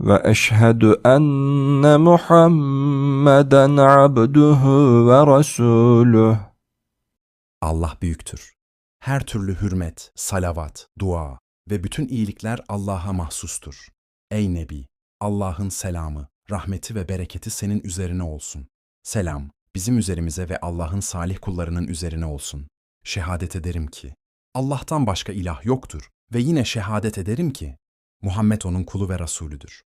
وأشهد أن محمدا عبده ورسوله Allah büyüktür. Her türlü hürmet, salavat, dua ve bütün iyilikler Allah'a mahsustur. Ey Nebi, Allah'ın selamı, rahmeti ve bereketi senin üzerine olsun. Selam, bizim üzerimize ve Allah'ın salih kullarının üzerine olsun. Şehadet ederim ki, Allah'tan başka ilah yoktur ve yine şehadet ederim ki, Muhammed onun kulu ve Resulüdür.